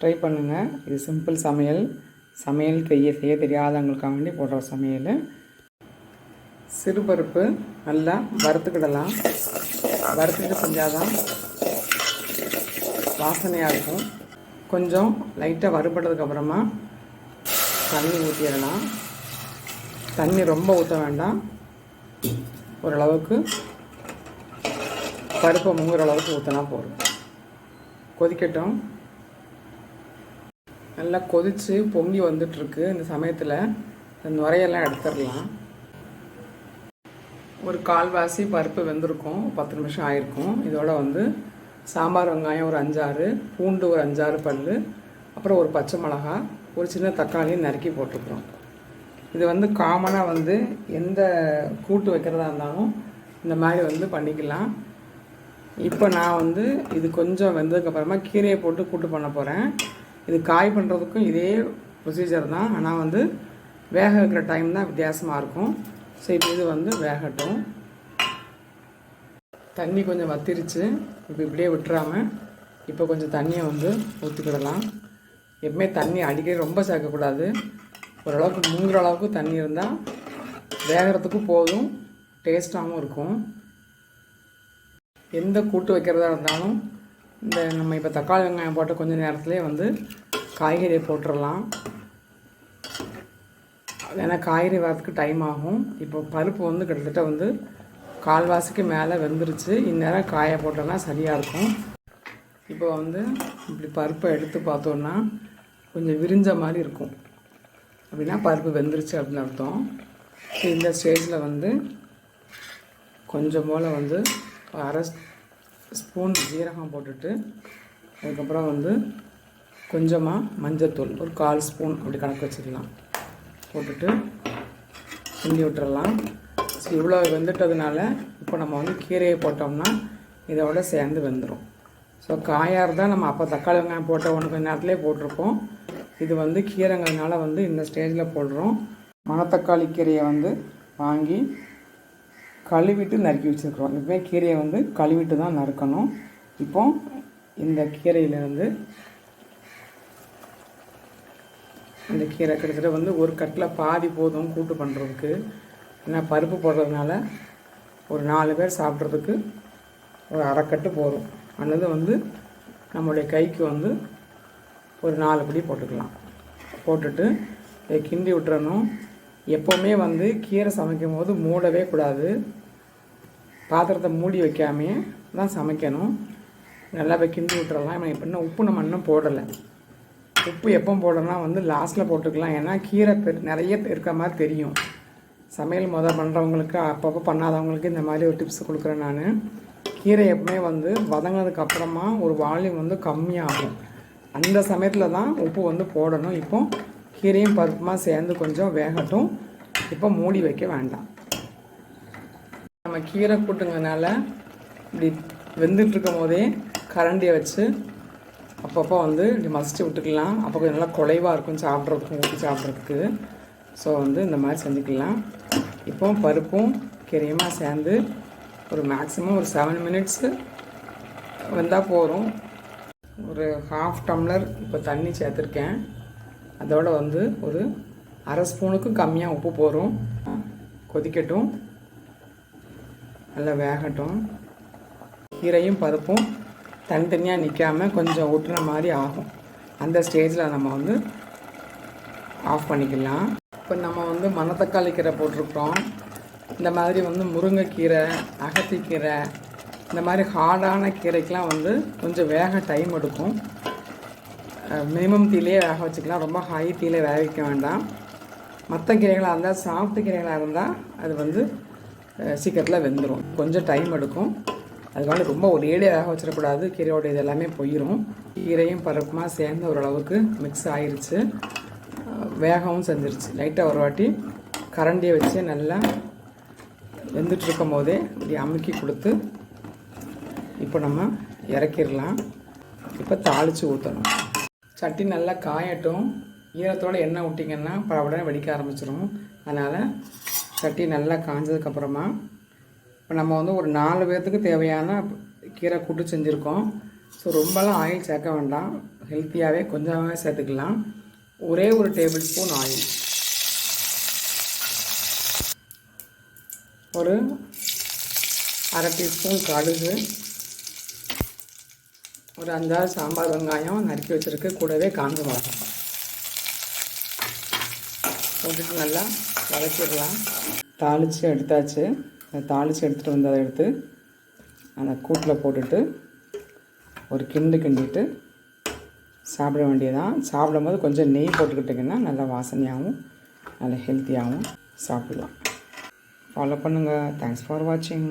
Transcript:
Try பண்ணுங்கள் இது simple சமையல். சமையல் கையை செய்ய தெரியாதவங்களுக்காக வேண்டி போடுற சமையல். சிறுபருப்பு நல்லா வறுத்துக்கிடலாம். வறுத்துக்கிட்டு செஞ்சாதான் வாசனையாக இருக்கும். கொஞ்சம் லைட்டாக வறுபட்டதுக்கப்புறமா தண்ணி ஊற்றிடலாம் தண்ணி ரொம்ப ஊற்ற வேண்டாம். ஓரளவுக்கு பருப்பை முங்குற அளவுக்கு ஊற்றினா போதும். கொதிக்கட்டும். நல்லா கொதித்து பொங்கி வந்துட்டுருக்கு. இந்த சமயத்தில் இந்த நுரையெல்லாம் எடுத்துடலாம். ஒரு கால்வாசி பருப்பு வெந்திருக்கும். பத்து நிமிஷம் ஆயிருக்கும். இதோட வந்து சாம்பார் வெங்காயம் ஒரு அஞ்சாறு பூண்டு ஒரு அஞ்சாறு பல் அப்புறம் ஒரு பச்சை மிளகா ஒரு சின்ன தக்காளி நறுக்கி போட்டுக்கிறோம். இது வந்து காமனாக வந்து எந்த கூட்டு வைக்கிறதா இருந்தாலும் இந்த மாதிரி வந்து பண்ணிக்கலாம். இப்போ நான் வந்து இது கொஞ்சம் வெந்ததுக்கப்புறமா கீரையை போட்டு கூட்டு பண்ண போகிறேன் இது காய் பண்ணுறதுக்கும் இதே ப்ரொசீஜர் தான். ஆனால் வந்து வேக வைக்கிற டைம் தான் வித்தியாசமாக இருக்கும். ஸோ இப்போ இது வந்து வேகட்டும். தண்ணி கொஞ்சம் வத்திருச்சு. இப்போ இப்படியே விட்டுறாம இப்போ கொஞ்சம் தண்ணியை வந்து ஊற்றிக்கிடலாம் எப்பவுமே தண்ணி அடிக்கடி ரொம்ப சேர்க்கக்கூடாது. ஓரளவுக்கு மூங்குற அளவுக்கு தண்ணி இருந்தால் வேகிறதுக்கும் போதும். டேஸ்ட்டாகவும் இருக்கும். எந்த கூட்டு வைக்கிறதா இருந்தாலும் இந்த நம்ம இப்போ தக்காளி வெங்காயம் போட்ட கொஞ்சம் நேரத்துலேயே வந்து காய்கறியை போட்டுடலாம் ஏன்னா காய்கறி வரதுக்கு டைம் ஆகும். இப்போ பருப்பு வந்து கிட்டத்தட்ட வந்து கால்வாசிக்கு மேலே வெந்துருச்சு. இந்நேரம் காய போட்டோன்னா சரியாக இருக்கும். இப்போ வந்து இப்படி பருப்பை எடுத்து பார்த்தோன்னா கொஞ்சம் விரிஞ்ச மாதிரி இருக்கும். அப்படின்னா பருப்பு வெந்துருச்சு அப்படின்னு அர்த்தம். இந்த ஸ்டேஜில் வந்து கொஞ்சம் போல் வந்து அரை ஸ்பூன் ஜீரகம் போட்டுட்டு அதுக்கப்புறம் வந்து கொஞ்சமாக மஞ்சத்தூள் ஒரு கால் ஸ்பூன் அப்படி கணக்கு வச்சுக்கலாம். போட்டுட்டு கிண்டி விட்டுறலாம். ஸோ இவ்வளோ வெந்துட்டதுனால இப்போ நம்ம வந்து கீரையை போட்டோம்னா இதோட சேர்ந்து வெந்துடும் ஸோ காயாக இருந்தால் நம்ம அப்போ தக்காளி வெங்காயம் போட்ட ஒன்று கொஞ்ச நேரத்துலேயே போட்டிருப்போம். இது வந்து கீரைங்கிறதுனால வந்து இந்த ஸ்டேஜில் போடுறோம். மணத்தக்காளி கீரையை வந்து வாங்கி கழுவிட்டு நறுக்கி வச்சுருக்குறோம். எப்பவுமே கீரையை வந்து கழுவிட்டு தான் நறுக்கணும். இப்போ இந்த கீரையிலேருந்து அந்த கீரை கிட்டத்தட்ட வந்து ஒரு கட்டில் பாதி போதும் கூட்டு பண்ணுறதுக்கு ஏன்னா பருப்பு போடுறதுனால ஒரு நாலு பேர் சாப்பிட்றதுக்கு ஒரு அரைக்கட்டு போதும். அல்லது வந்து நம்மளுடைய கைக்கு வந்து ஒரு நாலு படி போட்டுக்கலாம். போட்டுட்டு இதை கிண்டி விட்டுறணும். எப்போவுமே வந்து கீரை சமைக்கும் போது மூடவே கூடாது. பாத்திரத்தை மூடி வைக்காமையே தான் சமைக்கணும். நல்லா போய் கிண்டி விட்டுறலாம். இப்போ இன்னும் உப்பு நம்ம இன்னும் போடலை. உப்பு எப்போ போடணும்னா வந்து லாஸ்ட்டில் போட்டுக்கலாம். ஏன்னா கீரை பெரு நிறைய இருக்க மாதிரி தெரியும். சமையல் முதல் பண்ணுறவங்களுக்கு அப்பப்போ பண்ணாதவங்களுக்கு இந்த மாதிரி ஒரு டிப்ஸ் கொடுக்குறேன் நான். கீரை எப்பவுமே வந்து வதங்கினதுக்கப்புறமா ஒரு வால்யூம் வந்து கம்மியாகும். அந்த சமயத்தில் தான் உப்பு வந்து போடணும். இப்போ கீரையும் பருப்புமா சேர்ந்து கொஞ்சம் வேகட்டும். இப்போ மூடி வைக்க வேண்டாம். நம்ம கீரை கூட்டுங்கனால இப்படி வெந்துட்டு இருக்கும் போதே கரண்டியை வச்சு அப்பப்போ வந்து இப்படி மசிச்சு விட்டுக்கலாம். அப்போ கொஞ்சம் நல்லா குலைவாக இருக்கும் சாப்பிட்றதுக்கும் ஊற்றி சாப்பிட்றதுக்கு. ஸோ வந்து இந்த மாதிரி செஞ்சுக்கலாம். இப்போ பருப்பும் கீரையுமா சேர்ந்து ஒரு மேக்ஸிமம் ஒரு செவன் மினிட்ஸு வந்தால் போதும். ஒரு ஹாஃப் டம்ளர் இப்போ தண்ணி சேர்த்துருக்கேன். அதோட வந்து ஒரு அரை ஸ்பூனுக்கும் கம்மியாக உப்பு போகிறோம் கொதிக்கட்டும். நல்லா வேகட்டும். கீரையும் பருப்பும் தனித்தனியாக நிற்காம கொஞ்சம் ஒட்டுன மாதிரி ஆகும். அந்த ஸ்டேஜில் நம்ம வந்து ஆஃப் பண்ணிக்கலாம். இப்போ நம்ம வந்து மணத்தக்காளி கீரை போட்டிருக்கிறோம். இந்த மாதிரி வந்து முருங்கைக்கீரை அகத்திக்கீரை இந்த மாதிரி ஹார்டான கீரைக்கெலாம் வந்து கொஞ்சம் வேக டைம் எடுக்கும். மினிமம் தீலையே வேக வச்சுக்கலாம். ரொம்ப ஹை தீலே வேக வைக்க வேண்டாம். மற்ற கீரைகளாக இருந்தால் சாஃப்ட் கீரைகளாக இருந்தால் அது வந்து சீக்கிரத்தில் வெந்துடும் கொஞ்சம் டைம் எடுக்கும். அதுக்காக ரொம்ப ஒரு வேக வச்சிடக்கூடாது. கீரையோட இது எல்லாமே போயிடும் கீரையும் பருப்புமா சேர்ந்து ஓரளவுக்கு மிக்ஸ் ஆயிடுச்சு வேகவும் செஞ்சிருச்சு. லைட்டாக ஒரு வாட்டி கரண்டியை வச்சு நல்லா வெந்துட்டு இருக்கும் போதே இப்படி அமுக்கி கொடுத்து இப்போ நம்ம இறக்கிடலாம். இப்போ தாளித்து ஊற்றணும் சட்டி நல்லா காயட்டும். ஈரத்தோடு எண்ணெய் விட்டிங்கன்னா பல உடனே வெடிக்க ஆரம்பிச்சிடும் அதனால் சட்டி நல்லா காஞ்சதுக்கப்புறமா இப்போ நம்ம வந்து ஒரு நாலு பேர்த்துக்கு தேவையான கீரை கூட்டு செஞ்சுருக்கோம். ஸோ ரொம்பலாம் ஆயில் சேர்க்க வேண்டாம். ஹெல்த்தியாகவே கொஞ்சமாகவே சேர்த்துக்கலாம். ஒரே ஒரு டேபிள் ஸ்பூன் ஆயில் ஒரு அரை டீஸ்பூன் கடுகு. ஒரு அஞ்சாறு சாம்பார் வெங்காயம் நறுக்கி வச்சுருக்கு. கூடவே காஞ்ச மிளகாய் போட்டுட்டு நல்லா வதக்கிடலாம். தாளித்து எடுத்தாச்சு. தாளித்து எடுத்துகிட்டு வந்து அதை எடுத்து அந்த கூட்டில் போட்டுட்டு ஒரு கிண்டு கிண்டிட்டு சாப்பிட வேண்டியதான் சாப்பிடும்போது கொஞ்சம் நெய் போட்டுக்கிட்டிங்கன்னா நல்லா வாசனையாகவும் நல்லா ஹெல்த்தியாகவும் சாப்பிடலாம். ஃபாலோ பண்ணுங்கள் தேங்க்ஸ் ஃபார் வாட்சிங்